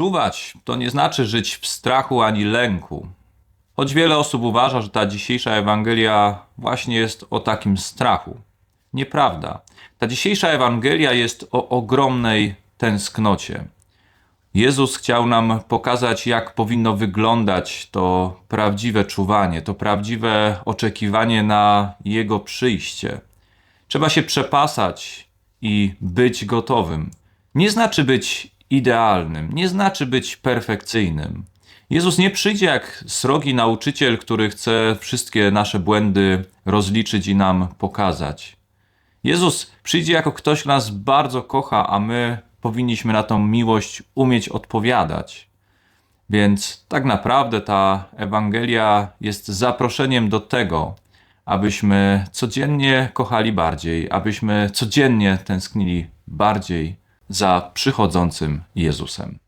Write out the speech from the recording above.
Czuwać to nie znaczy żyć w strachu ani lęku. Choć wiele osób uważa, że ta dzisiejsza Ewangelia właśnie jest o takim strachu. Nieprawda. Ta dzisiejsza Ewangelia jest o ogromnej tęsknocie. Jezus chciał nam pokazać, jak powinno wyglądać to prawdziwe czuwanie, to prawdziwe oczekiwanie na Jego przyjście. Trzeba się przepasać i być gotowym. Nie znaczy być idealnym, nie znaczy być perfekcyjnym. Jezus nie przyjdzie jak srogi nauczyciel, który chce wszystkie nasze błędy rozliczyć i nam pokazać. Jezus przyjdzie jako ktoś, kto nas bardzo kocha, a my powinniśmy na tą miłość umieć odpowiadać. Więc tak naprawdę ta Ewangelia jest zaproszeniem do tego, abyśmy codziennie kochali bardziej, abyśmy codziennie tęsknili bardziej za przychodzącym Jezusem.